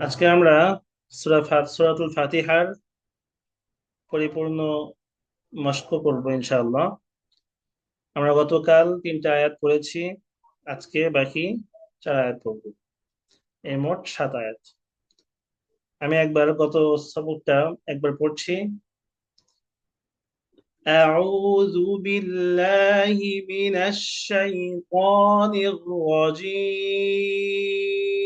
আজকে আমরা সূরা ফা- সূরাতুল ফাতিহার পরিপূর্ণ মস্ক করব ইনশাআল্লাহ আমরা গতকাল তিনটা আয়াত পড়েছি আজকে বাকি চার আয়াত পড়ব এই মোট সাত আয়াত আমি একবার গত সবকটা একবার পড়ছি أعوذ بالله من الشيطان الرجيم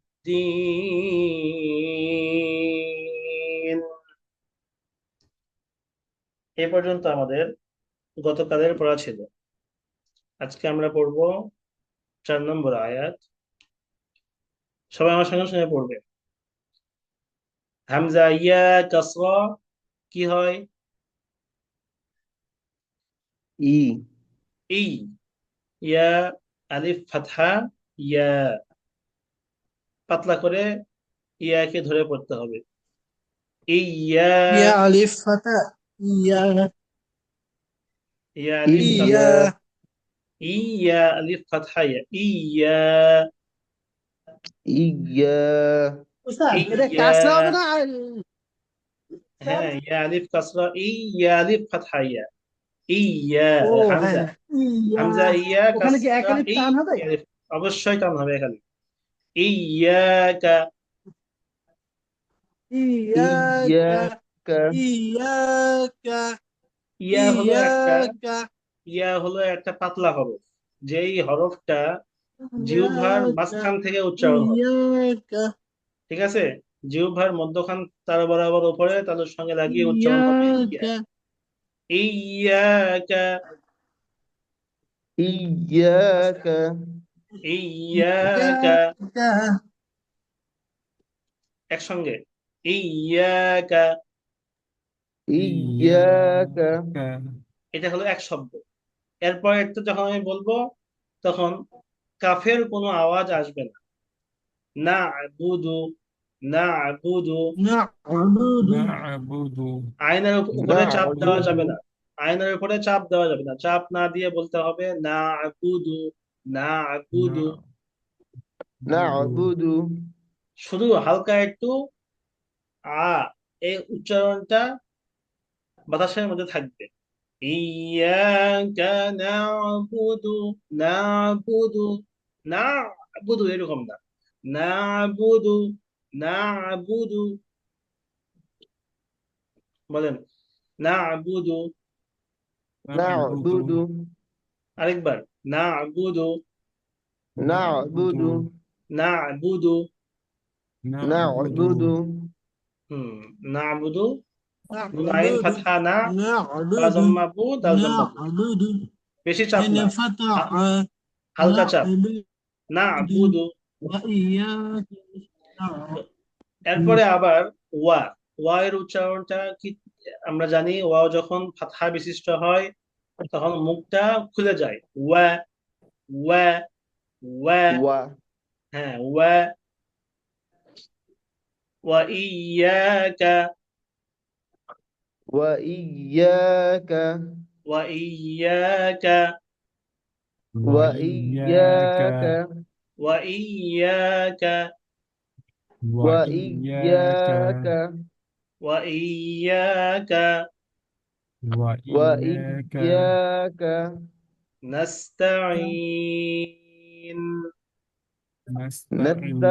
এ পর্যন্ত আমাদের গতকালের পড়া ছিল। আজকে আমরা পড়ব চার নম্বর আয়াত। সবাই আমার সঙ্গে সঙ্গে পড়বে। হামজা ইয়া কাসরা কি হয়? ই। ই। ইয়া আলিফ ফাতহা ইয়া পাতলা করে ইয়াকে ধরে পড়তে হবে। এই ইয়া ইয়া আলিফ ফাতা ইয়া ইয়া আলিফ ইয়া ইয়া আলিফ ফাতহা ইয়া ইয়া ইয়া হ্যাঁ ইয়া আলিফ কাসরা ইয়া আলিফ ফাতহা ইয়া ইয়া হামজা। হামজা ইয়া অবশ্যই টান হবে এখানে إياك ইয়াকা إياك ইয়া হলো একটা إياك ইয়া হলো একটা পাতলা হরফ যেই হরফটা জিহ্বার মাঝখান থেকে উচ্চারণ হয় إياك ঠিক আছে জিহ্বার মধ্যখান তার বরাবর উপরে তাদের সঙ্গে লাগিয়ে উচ্চারণ হবে ইয়া। إياك ইয়াকা ইয়াকা ইয়াকা একসঙ্গে ইয়াকা ইয়াকা এটা হলো এক শব্দ এরপর একটা যখন আমি বলবো তখন কাফের কোনো আওয়াজ আসবে না না বুদু না বুদু نعبد نعبد আয়নার উপ- উপরে চাপ দেওয়া না'বুদু। যাবে না আয়নার উপরে চাপ দেওয়া যাবে না চাপ না দিয়ে বলতে হবে না বুদু না বুদু না'বুদু শুধু হালকা একটু আ এই উচ্চারণটা বাতাসের মধ্যে থাকবে। ইয়াকা না'বুদু না'বুদু না'বুদু এরকম না। না'বুদু না'বুদু। বলেন না'বুদু। না'বুদু। আরেকবার। na'budu na'budu na'budu na'budu na'budu বেশি চাপ না। হালকা চাপ। না এরপরে আবার ওয়া। ওয়া এর উচ্চারণটা কি আমরা জানি? ওয়া যখন ফাতহা বিশিষ্ট হয় تغلط مبتدأ كلها جاي. و و و و. ها و. وإياك. وإياك. وإياك. وإياك. وإياك. وإياك. وإياك. وإياك وإياك نستعين. نستعين.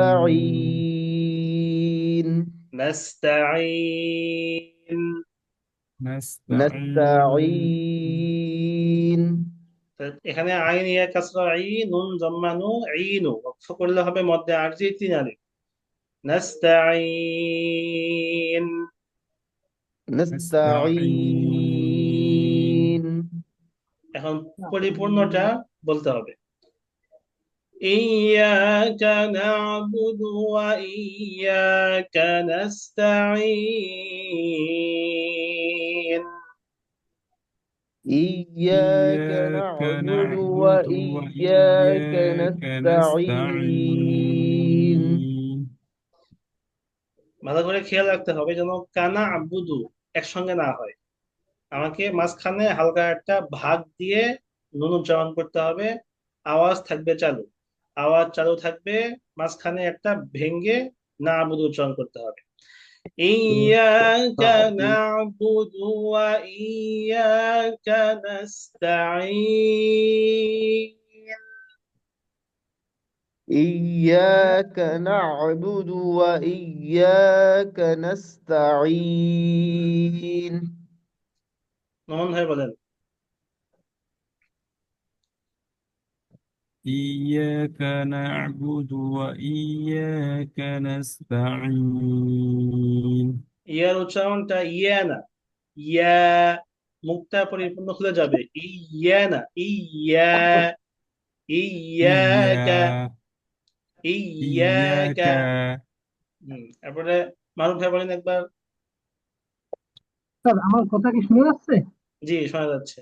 نستعين. نستعين. نستعين এখানে আইন ইয়া কাসরা আই নুন জম্মানু আইন ওয়াকফ করলে হবে মধ্যে আরজি তিন আলিফ نستعين. نستعين. এখন পরিপূর্ণটা বলতে হবে إياك نعبد وإياك نستعين إياك إياك نعبد نعبد وإياك وإياك نستعين نستعين ভালো করে খেয়াল রাখতে হবে যেন কানা আবুদু একসঙ্গে না হয় আমাকে মাঝখানে হালকা একটা ভাগ দিয়ে নুন উচ্চারণ করতে হবে আওয়াজ থাকবে চালু আওয়াজ চালু থাকবে মাঝখানে একটা ভেঙ্গে না আবুদু উচ্চারণ করতে হবে ইয়াকা না'বুদু ওয়া ইয়াকা নাস্তাঈন إياك نعبد وإياك نستعين নমন ভাই বলেন إياك نعبد وإياك نستعين ইয়ার উচ্চারণটা ইয়া না ইয়া মুখটা পরিপূর্ণ খুলে যাবে ইয়া না ইয়া ইয়াকা إياك ইয়াকা হুম তারপরে মারুফ ভাই বলেন একবার স্যার আমার কথা কি শুনে যাচ্ছে জি শোনা যাচ্ছে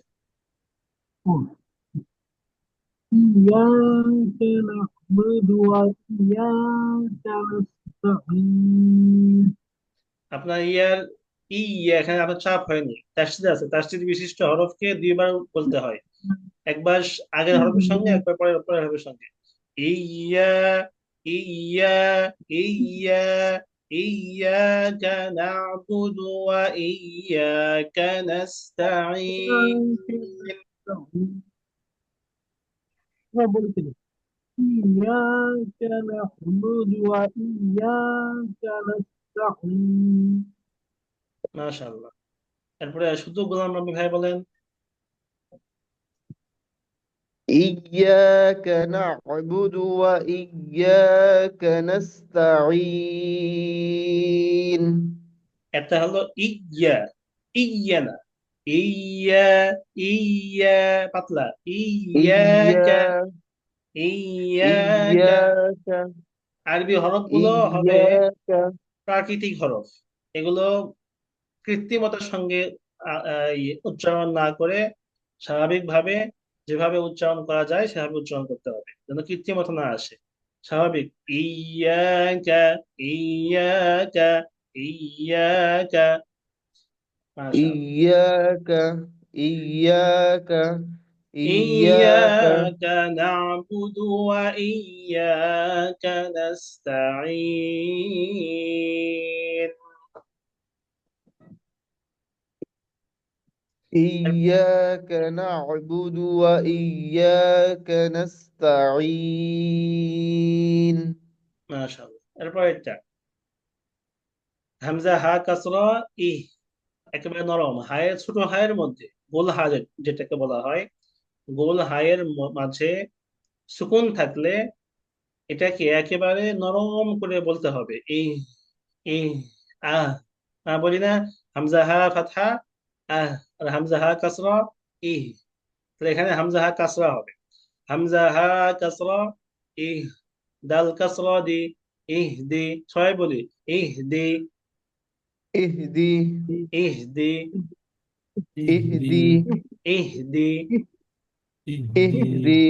إياك نعبد وإياك نستعين আপনার ইয়ার ইয়া এখানে আপনার চাপ হয়নি তাসদিদ আছে তাসদিদ বিশিষ্ট হরফকে দুইবার বলতে হয় একবার আগের হরফের সঙ্গে একবার পরের পরের হরফের সঙ্গে ইয়া ইয়া ইয়া ইয়াকা না'বুদু ওয়া ইয়াকা নাস্তাঈন হ্যাঁ বলেছিলেন إياك نعبد وإياك نستعين মাশাআল্লাহ তারপরে শুধু গোলাম রবি ভাই বলেন إياك نعبد وإياك نستعين একটা হলো ইয়া ইয়া না ইয়া ইয়া পাতলা ইয়াকা إياك ইয়াকা إياك আরবি হরফগুলো হবে إياك প্রাকৃতিক হরফ এগুলো কৃত্রিমতার সঙ্গে আ- আ- ইয়ে উচ্চারণ না করে স্বাভাবিকভাবে যেভাবে উচ্চারণ করা যায় সেভাবে উচ্চারণ করতে হবে যেন কৃত্রিমতা না আসে স্বাভাবিক ইয়াকা ইয়াকা ইয়াকা মাশাআল্লাহ إياك إياك إياك إياك نعبد وإياك نستعين إياك نعبد وإياك نستعين মাশাআল্লাহ এরপর এটা হামজা হা কাসরা ইহ একেবারে নরম হায়ের ছোট হায়ের মধ্যে গোল হা যে- যেটাকে বলা হয় গোল হায়ের ম- মাঝে সুকুন থাকলে এটাকে একেবারে নরম করে বলতে হবে এই এই আহ আহ বলি না হামজা হা ফাতহা আহ আর হামজা হা কাসরা ইহ তাহলে এখানে হামজা হা কাসরা হবে হামজা হা কাসরা ইহ দাল কাসরা দি ইহ দি ছয় বলি ইহ দি ইহ দি ইহ দি ইহ দি ইহ দি ইহ দি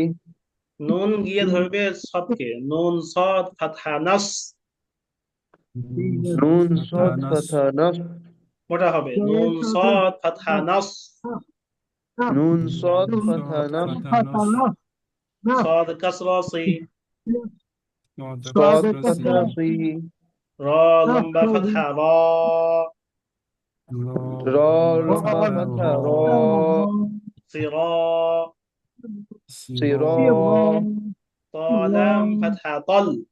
নুন গিয়ে ধরবে সবকে নুন সদ ফাতহা নাস নুন সদ ফাতহা নাস মোটা হবে নুন সদ ফাতহা নাস نون صاد فتح نص صاد كسرة صي صاد فتح صي را لمبا فتحة را را لمبا فتح را صرا صرا طالم فتحة طل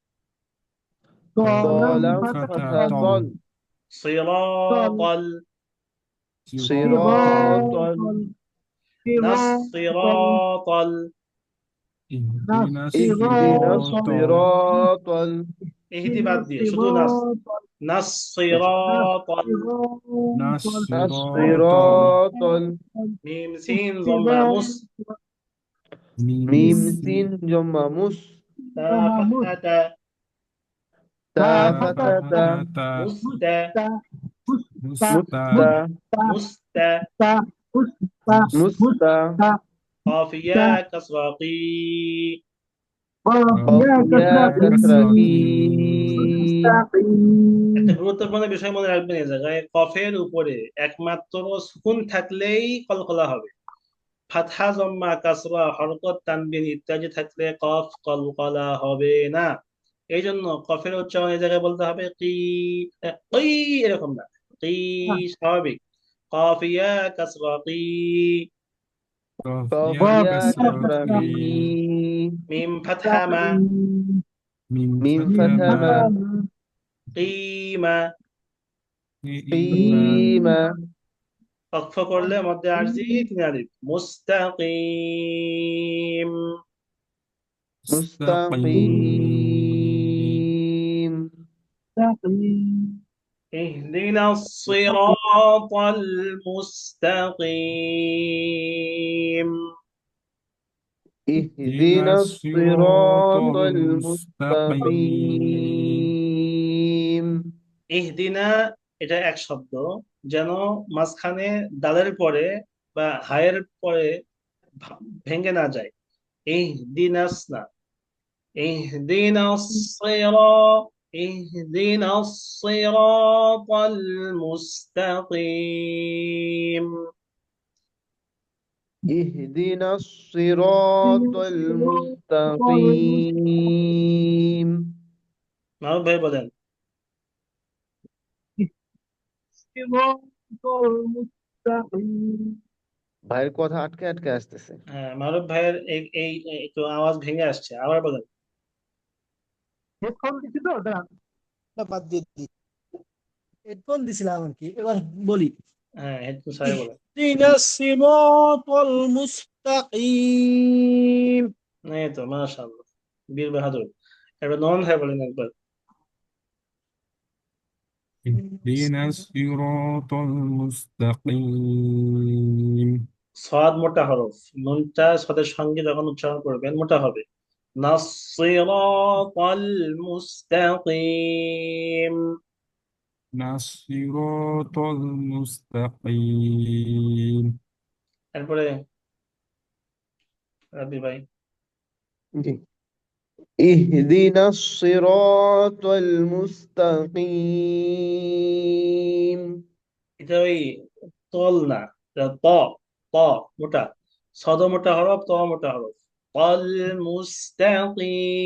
ظلم فتح طل صراطا صراطا نص صراطا اهدنا اهدنا الصراط الصراط اهدي بعد دي شدو نص نص صراطا الصراط ميم سين ضمة مس ميم سين جمع مس তা ফাতহা তা تا تا فتى تا মুস্তা مستا মুস্তা تا مستا مستا قاف يا كسرى قي يا يا كسرى في مستقيم একটা গুরুত্বপূর্ণ বিষয় মনে রাখবেন এই জায়গায় কফের উপরে একমাত্র সুকুন থাকলেই কলকলা হবে ফাতহা জম্মা কাসরা হরকত তানবিন ইত্যাদি থাকলে কফ কলকলা হবে না এই জন্য কফের উচ্চারণ এই জায়গায় বলতে হবে কি ওই এরকম না। কি হ্যাঁ। স্বাভাবিক। কফিয়া কাসরা কি মিম মিম কিমা। কিমা। অক্ষ করলে মধ্যে আরজি তিন আলিফ। মুস্তাকিম। মুস্তাকিম। مستقيم اهدنا الصراط المستقيم اهدنا الصراط المستقيم ইহদিনা এটা এক শব্দ যেন মাঝখানে দালের পরে বা হায়ের পরে ভা- ভেঙে না যায় ইহদিনাস না ইহদিনাস সিরাত ইহদিনাস সিরাতাল মুস্তাকিম اهدنا الصراط المستقيم মাহবুব ভাই বলেন صراط المستقيم ভাইয়ের কথা আটকে আটকে আসতেছে হ্যাঁ মাহবুব ভাইয়ের এই এই এই একটু আওয়াজ ভেঙে আসছে আবার বলেন হেডফোন দিছি তো? দাঁড়ান। বাদ দিয়ে হেডফোন দিছিলাম আর কি। এবার বলি। হ্যাঁ, হ্যাঁ, বলেন একবার। সাদ মোটা হরফ। নুনটা সাদের সঙ্গে যখন উচ্চারণ করবেন মোটা হবে। নাসিরাতাল মুস্তাকিম الصراط المستقيم এরপরে রাবি ভাই জি اهدنا الصراط المستقيم এটা ওই তল না এটা ত ত মোটা সদ মোটা হরফ ত মোটা হরফ তল মুস্তাকিম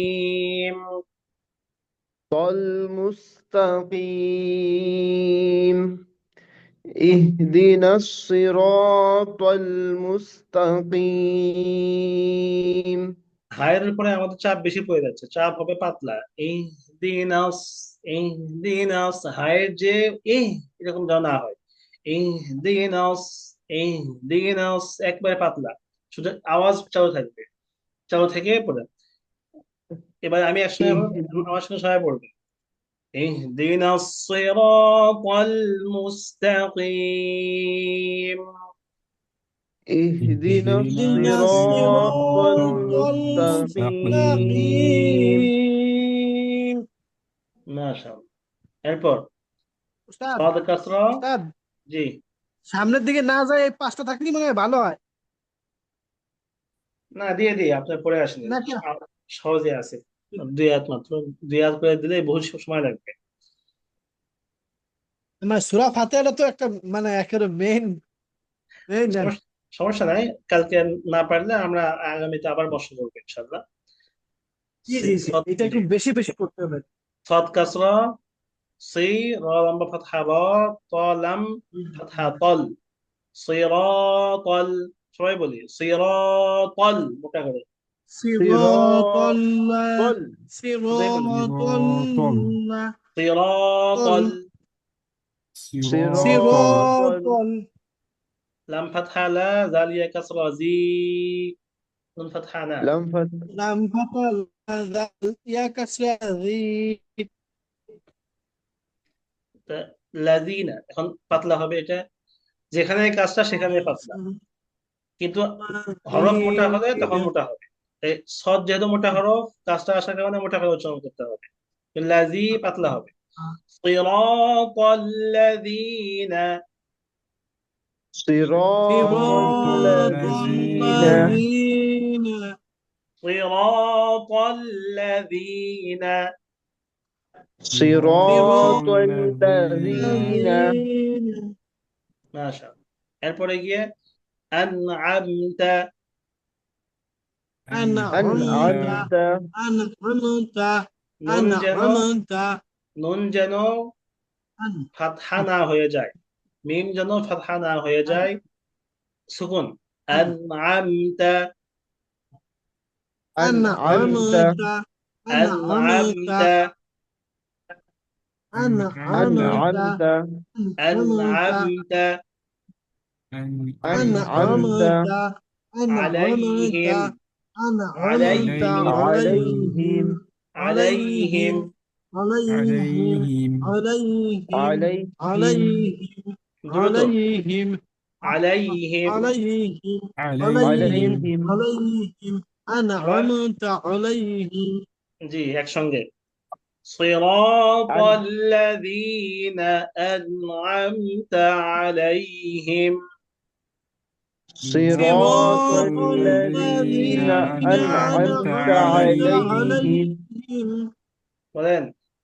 المستقيم اهدنا الصراط المستقيم হায়ের উপরে আমাদের চাপ বেশি পড়ে যাচ্ছে চাপ হবে পাতলা ইহদিনাস ইহদিনাস হায়ের যে ইহ এরকম যেন না হয় ইহদিনাস ইহদিনাস একবারে পাতলা শুধু আওয়াজ চালু থাকবে চালু থেকে পড়ে এবার আমি একসঙ্গে বলবো, আমার সঙ্গে সবাই পড়বে اهدنا الصراط المستقيم اهدنا اهدنا الصراط الصراط المستقيم মাশাআল্লাহ এরপর উস্তাদ সাদ কাসরা উস্তাদ জি সামনের দিকে না যায় এই পাঁচটা থাকলেই মনে হয় ভালো হয় না দিয়ে দিই আপনার পরে আসেন না, কেন? সহজে আছে দুই হাত মাত্র দুই হাত করে দিলে বহু সময় লাগবে। মানে সূরা ফাতিহাটা তো একটা মানে একেবারে মেইন মেইন সমস্যা- নাই কালকে না পারলে আমরা আগামীতে আবার বসে করব ইনশাল্লাহ জি জি জি এটা একটু বেশি বেশি করতে হবে। সাদ কাসরা সি র লম্বা ফাতহা র ত লাম ফাতহা তল। সিরাতাল সবাই বলি সিরাতাল মোটা করে সিরাতাল সিরাতাল সিরাতাল সিরাতাল লাম ফাতহা লা জালিয়া কাসরা জি নুন ফাতহা না লাম ফাতহা লাম ফাতহা লা জালিয়া কাসরা জি লাযিনা এখন পাতলা হবে এটা যেখানে কাজটা সেখানে পাতলা কিন্তু হরফ মোটা হলে তখন মোটা হবে এই সদ যেহেতু মোটা হরফ কাজটা আসার কারণে মোটা করে উচ্চারণ করতে হবে লাজি পাতলা হবে صراط الذين صراط صراط الذين الذين صراط الذين صراط الذين ما شاء الله এরপরে গিয়ে أنعمت أنعمت أنعمت নুন যেন أنعمت নুন যেন أن- ফাতহা না হয়ে যায় মিম যেন ফাতহা না হয়ে যায় সুকুন أنعمت أنعمت أنعمت أنعمت أنعمت أن أنعمت عليهم أنعمت عليهم عليهم عليهم عليهم عليهم عليهم عليهم عليهم عليهم عليهم أنعمت عليهم جي أكشن صراط الذين أنعمت عليهم صراط الذين أنعمت عليهم.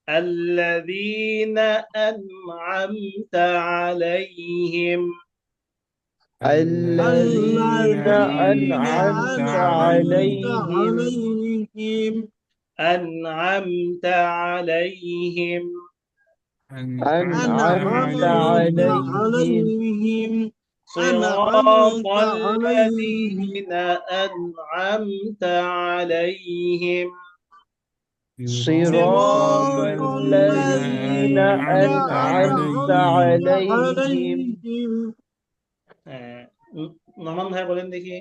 الذين أنعمت عليهم. الذين أنعمت عليهم. أنعمت عليهم. أنعمت عليهم. صراط الذين أنعمت عليهم صراط الذين أنعمت عليهم আহ, ন- নমান ভাই বলেন দেখি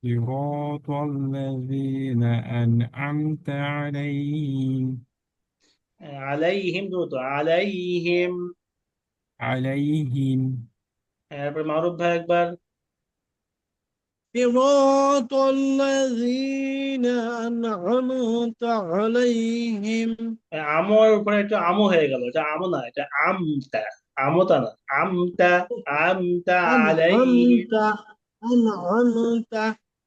صراط الذين أنعمت عليهم আহ, عليهم দ্রুত عليهم عليهم এরপর মারুফ ভাই একবার صراط الذين أنعمت عليهم আহ, আমর উপরে একটু আমো হয়ে গেল এটা আমো না এটা আমতা আমতা না আমতা আমতা আলাইহিম أنعمت أنعمت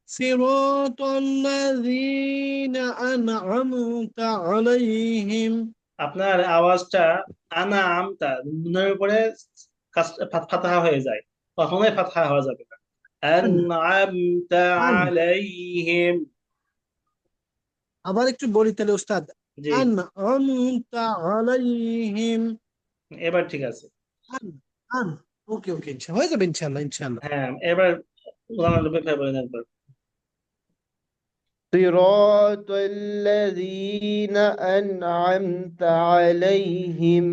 صراط الذين أنعمت عليهم আপনার আওয়াজটা আনা আমতা নুনের উপরে কাস- ফাত- ফাতহা হয়ে যায় কখনোই ফাতহা হওয়া যাবে না আনআমতা আলাইহিম আবার একটু বলি তাহলে উস্তাদ জি أنعمت عليهم এবার ঠিক আছে আন ওকে ওকে ইনশাআল্লাহ হয়ে যাবে ইনশাআল্লাহ ইনশাআল্লাহ হ্যাঁ এবার উদাহরণ রূপে ভাই বলেন একবার صراط الذين أنعمت عليهم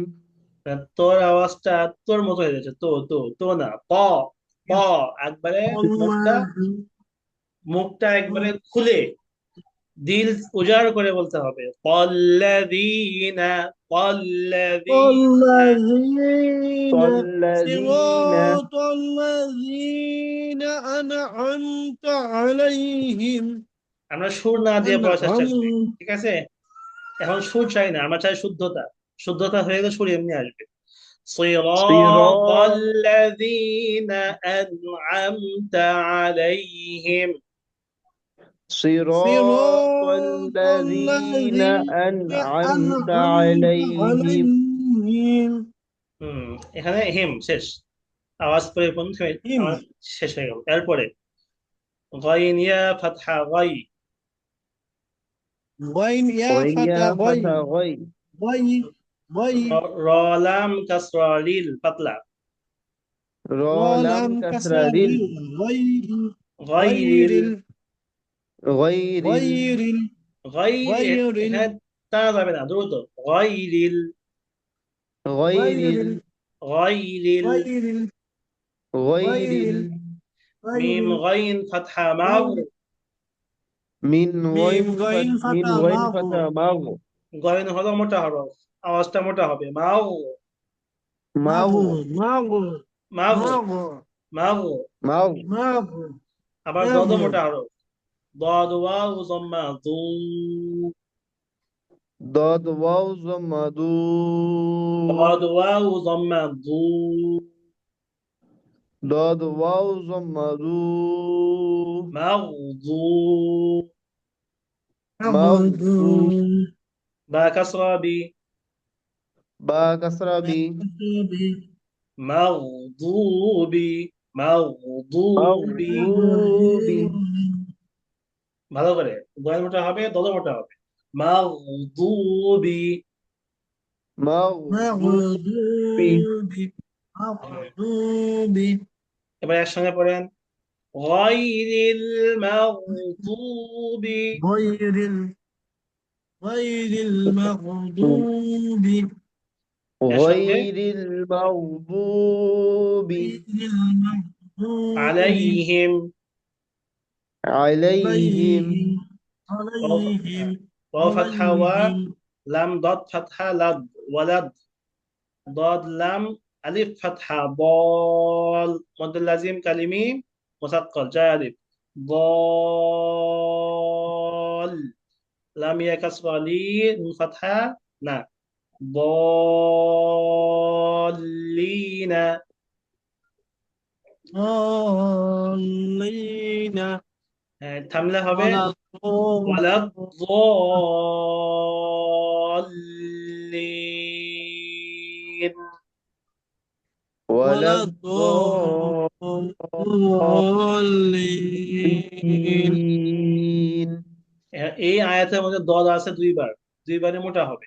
তোর আওয়াজটা তোর মতো হয়ে যাচ্ছে। তো তো তো না প প একবারে মুখটা মুখটা একবারে খুলে দিল উজাড় করে বলতে হবে। পল্লাদিনা পল্লাদিনা আনআমতা আলাইহিম। আমরা সুর না দিয়ে পড়ার চেষ্টা করি ঠিক আছে? এখন সুর চাই না আমরা চাই শুদ্ধতা। শুদ্ধতা হয়ে গেলে সুর এমনি আসবে صراط صراط الذين أنعمت عليهم صراط الذين أنعمت عليهم عليهم হুম এখানে হিম শেষ আওয়াজ পরিপূর্ণ হয়ে- হিম। আওয়াজ শেষ হয়ে গেল এরপরে غين يا فتحة غي غين يا فتى ويا غين فتى غي غين مي را لام كسرة ليل بطلع را لام كسرة ليل غير غير غير غير غير هذا من أدروتو غير غير غير غير ميم غين فتحة ماغ من غين فتحة ماغ غين هذا متى حرف আওয়াজটা মোটা হবে মাও মাও মাও মাও মাও মাও মাও আবার দদ মোটা আরো দদ ওয়াও জম্মা দু দদ ওয়াও জম্মা দু দদ ওয়াও জম্মা দু داد واو زما دو مغضو مغضو با كسرة بي با كسرة بي مغضوب مغضوب مغضوب ভালো করে দয়ের মোটা হবে দল মোটা হবে মাগদুবি مغضوب এবার একসঙ্গে পড়েন غير المغضوب غير ال غير المغضوب غير المغضوب عليهم عليهم عليهم واو فتحة و لام ضاد فتحة لد ولد ضاد لام ألف فتحة ضال مد اللازم كلمي مثقل جاء ألف ضال لام يا كسرة لي نون فتحة نا ضالين ضالين হ্যাঁ, থামলে হবে ولا ولا الضالين ولا ولا الضالين الضالين এই আয়াতের মধ্যে দল আছে দুইবার দুইবারে মোটা হবে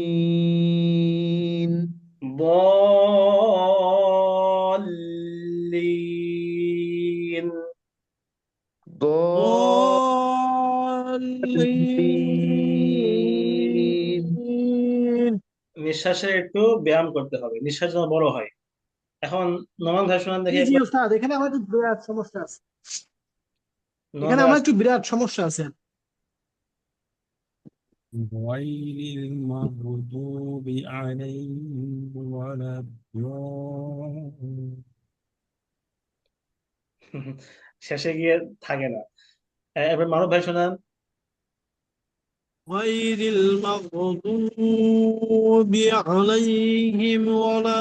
নিঃশ্বাসের একটু ব্যায়াম করতে হবে নিঃশ্বাস যেন বড় হয় এখন নমান ভাই শোনান দেখি জি জি একবার। ওস্তাদ এখানে আমার একটু বিরাট সমস্যা আছে নোমান এখানে ভাই আমার একটু বিরাট সমস্যা আছে غير المغضوب عليهم ولا الضالين শেষে গিয়ে থাকে না এ- এবার মানব ভাই শোনান غير المغضوب عليهم ولا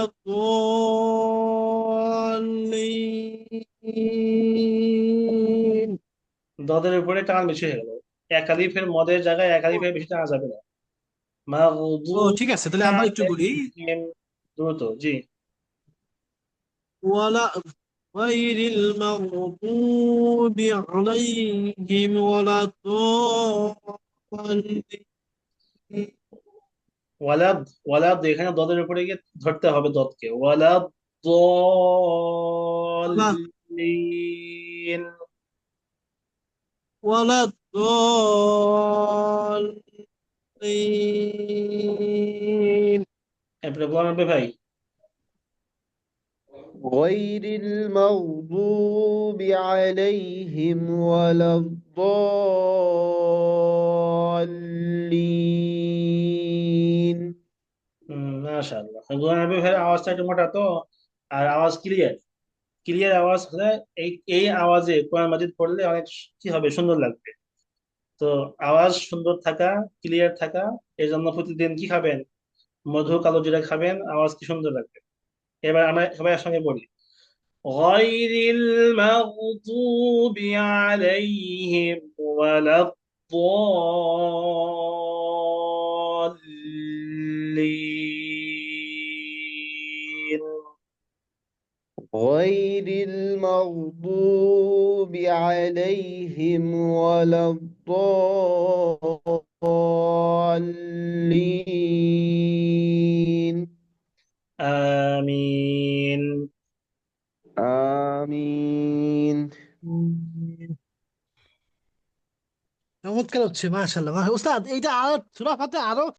الضالين দদের উপরে টান বেশি হয়ে গেল এক আলিফের মদের জায়গায় এক আলিফের বেশি টানা যাবে না ও মাগদুব ঠিক আছে তাহলে আবার একটু বলি আলাইহিম। দ্রুত জি ولا غير المغضوب عليهم ولا الضالين ওয়ালাদ ওয়ালাদ এখানে দদের উপরে গিয়ে ধরতে হবে দদকে। ওয়ালাদ দলিন ওয়ালাদ দলিন এরপরে বলেন ভাই। غير المغضوب عليهم ولا الضالين হুম মাশাআল্লাহ গোলাম নবী ভাইয়ের আওয়াজটা একটু মোটা তো আর আওয়াজ ক্লিয়ার ক্লিয়ার আওয়াজ হলে এই এই আওয়াজে কোরআন মাজিদ পড়লে অনেক কি হবে সুন্দর লাগবে তো আওয়াজ সুন্দর থাকা ক্লিয়ার থাকা এই জন্য প্রতিদিন কি খাবেন মধু কালো জিরা খাবেন আওয়াজ কি সুন্দর লাগবে এবার আমরা সবাই একসঙ্গে বলি غير المغضوب عليهم ولا الضالين غير المغضوب عليهم ولا الضالين آمين آمين চমৎকার হচ্ছে মাশাআল্লাহ মাশাআল্লাহ। উস্তাদ এইটা আরো সূরা ফাতিহা আরো